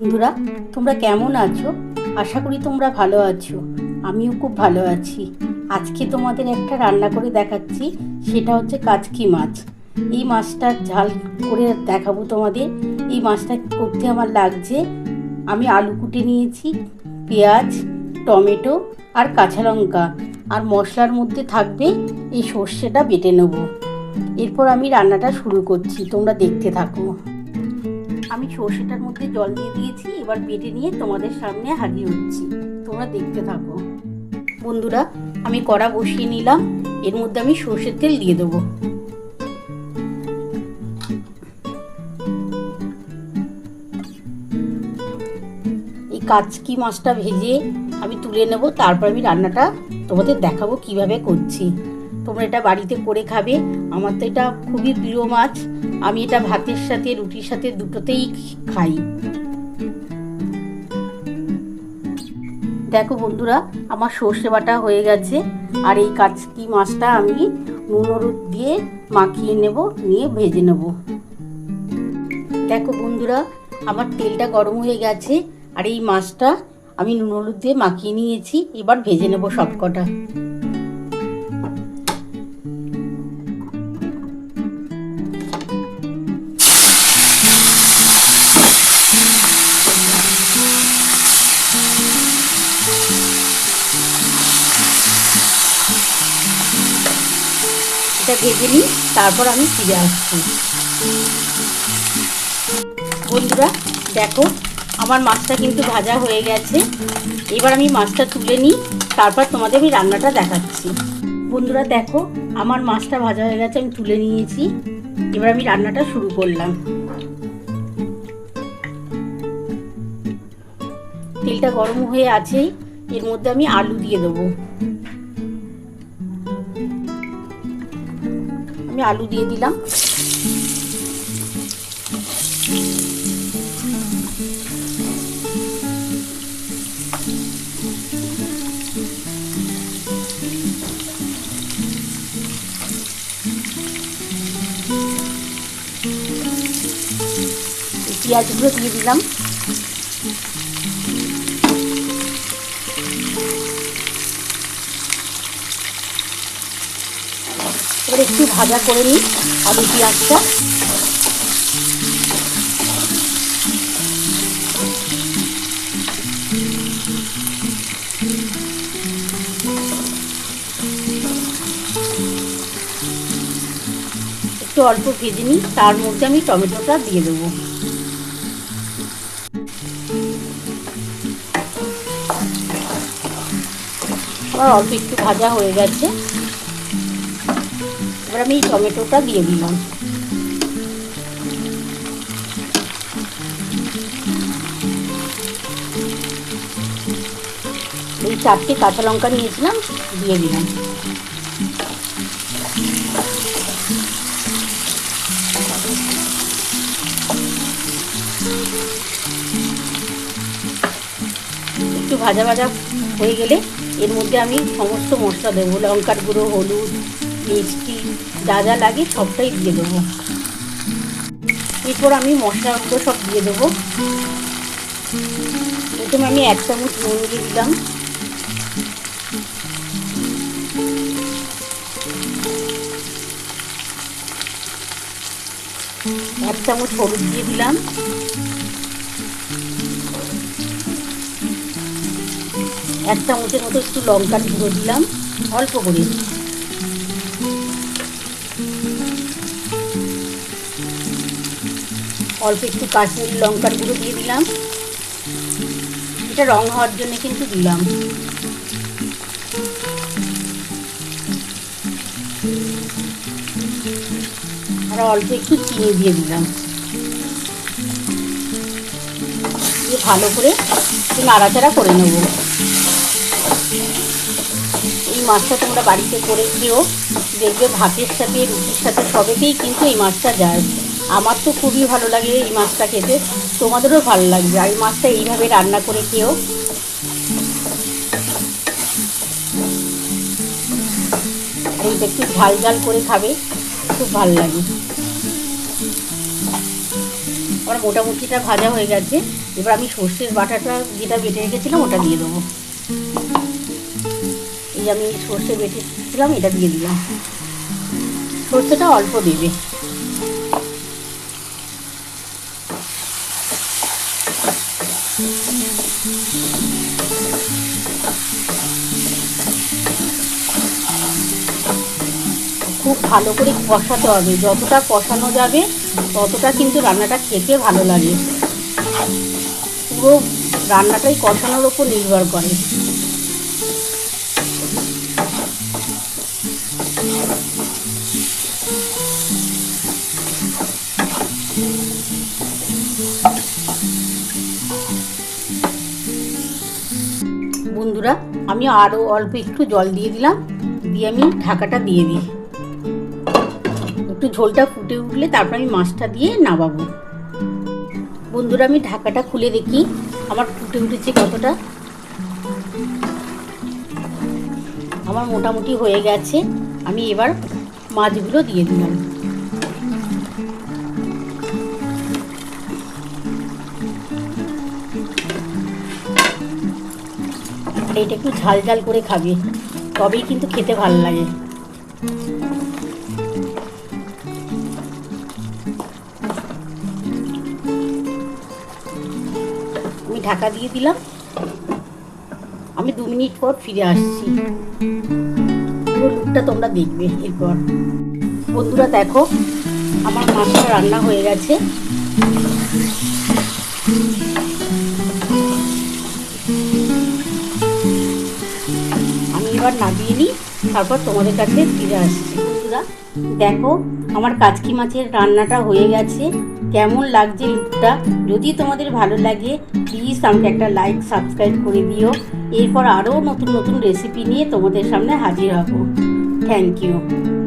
বন্ধুরা, তোমরা কেমন আছো? আশা করি তোমরা ভালো আছো। আমিও খুব ভালো আছি। আজকে তোমাদের একটা রান্না করে দেখাচ্ছি, সেটা হচ্ছে কাচকি মাছ। এই মাছটার ঝাল করে দেখাবো তোমাদের। এই মাছটা করতে আমার লাগছে, আমি আলু কুটে নিয়েছি, পেঁয়াজ, টমেটো আর কাঁচা লঙ্কা। আর মশলার মধ্যে থাকবে এই সর্ষেটা বেটে নেব। এরপর আমি রান্নাটা শুরু করছি, তোমরা দেখতে থাকো। আমি সর্ষেটার মধ্যে জল দিয়ে দিয়েছি, এবার বেটে নিয়ে তোমাদের সামনে হাজির হচ্ছি। তোমরা দেখতে থাকো। বন্ধুরা, আমি কড়া বসিয়ে নিলাম, এর মধ্যে আমি সর্ষের তেল দিয়ে দেবো। এই কাচকি মাছটা ভেজে আমি তুলে নেব, তারপর আমি রান্নাটা তোমাদের দেখাবো কীভাবে করছি। তোমরা এটা বাড়িতে করে খাবে। আমার তো এটা খুবই প্রিয় মাছ। আমি এটা ভাতের সাথে, রুটির সাথে দুটোতেই খাই। দেখো বন্ধুরা, আমার সর্ষে বাটা হয়ে গেছে। আর এই কাচকি মাছটা আমি নুন, হলুদ দিয়ে মাখিয়ে নেব, নিয়ে ভেজে নেব। দেখো বন্ধুরা, আমার তেলটা গরম হয়ে গেছে। আর এই মাছটা আমি নুন, হলুদ দিয়ে মাখিয়ে নিয়েছি। এবার ভেজে নেব সব এটা ভেজে নিই, তারপর আমি ফিরে আসছি। বন্ধুরা, দেখো, আমার মাছটা কিন্তু ভাজা হয়ে গেছে। এবার আমি মাছটা তুলে নিই, তারপর তোমাদের আমি রান্নাটা দেখাচ্ছি। বন্ধুরা, দেখো, আমার মাছটা ভাজা হয়ে গেছে, আমি তুলে নিয়েছি। এবার আমি রান্নাটা শুরু করলাম। তেলটা গরম হয়ে আছে এর মধ্যে আমি আলু দিয়ে দেবো। আমি আলু দিয়ে দিলাম। পেঁয়াজগুলো দিয়ে দিলাম। একটু ভাজা করে নিই আলু পেঁয়াজটা। একটু অল্প ভেজে নিই, তার মধ্যে আমি টমেটোটা দিয়ে দেবো। আমার অল্প একটু ভাজা হয়ে গেছে। এবার আমি এই টমেটোটা দিয়ে দিলাম এই চারটে কাঁচা লঙ্কা নিয়েছিলাম দিয়ে দিলাম একটু ভাজা ভাজা হয়ে গেলে এর মধ্যে আমি সমস্ত মশলা দেবো। লঙ্কার গুঁড়ো, হলুদ মিষ্টি যা যা লাগে সবটাই দিয়ে দেবো। এরপর আমি মশলা মশলাগুলো সব দিয়ে দেবো। প্রথমে আমি এক চামচ নুন দিয়ে দিলাম। এক চামচ হলুদ দিয়ে দিলাম। এক চামচের মতো একটু লঙ্কার গুঁড়ো দিলাম, অল্প করে। অল্প একটু কাশ্মীরি লঙ্কার গুঁড়ো দিয়ে দিলাম। এটা রং হওয়ার জন্য কিন্তু দিলাম। আর অল্প একটু চিনি দিয়ে দিলাম। দিয়ে ভালো করে নাড়াচাড়া করে নেব। এই মাছটা তোমরা বাড়িতে করে দিও দেখবে ভাতের সাথে রুটির সাথে সবেতেই কিন্তু এই মাছটা যায়। আমার তো খুবই ভালো লাগে এই মাছটা খেতে, তোমাদেরও ভালো লাগবে। আর এই মাছটা এইভাবে রান্না করে খেও এইটা একটু ঝাল ঝাল করে খাবে, খুব ভালো লাগে। আমার মোটামুটিটা ভাজা হয়ে গেছে, এবার আমি সর্ষের বাটাটা যেটা বেটে রেখেছিলাম ওটা দিয়ে দেবো। এই আমি সর্ষে বেটেছিলাম, এটা দিয়ে দিলাম। সর্ষেটা অল্প দেবে। ভালো করে কষাতে হবে। যতটা কষানো যাবে, ততটা কিন্তু রান্নাটা খেতে ভালো লাগে। পুরো রান্নাটাই কষানোর ওপর নির্ভর করে। বন্ধুরা, আমি আরও অল্প একটু জল দিয়ে দিলাম, দিয়ে আমি ঢাকাটা দিয়ে দিই। একটু ঝোলটা ফুটে উঠলে তারপর আমি মাছটা দিয়ে নামাবো। বন্ধুরা, আমি ঢাকাটা খুলে দেখি, আমার ফুটে উঠেছে কতটা। আমার মোটামুটি হয়ে গেছে, আমি এবার মাছগুলো দিয়ে দিলাম। এটা একটু ঝাল ঝাল করে খাবে, তবেই কিন্তু খেতে ভালো লাগে। ঢাকা দিয়ে দিলাম। আমি দু মিনিট পর ফিরে আসছি। পুরো লুকটা তোমরা দেখবে এরপর। বন্ধুরা দেখো, আমার মাছটা রান্না হয়ে গেছে। আমি এবার নামিয়ে নিই, তারপর তোমাদের কাছে ফিরে আসছি। বন্ধুরা, দেখো, আমার কাচকি মাছের রান্নাটা হয়ে গেছে। কেমন লাগছে লুকটা? যদি তোমাদের ভালো লাগে প্লিজ আমাকে একটা লাইক সাবস্ক্রাইব করে দিও। এরপর আরও নতুন নতুন রেসিপি নিয়ে তোমাদের সামনে হাজির হব। Thank you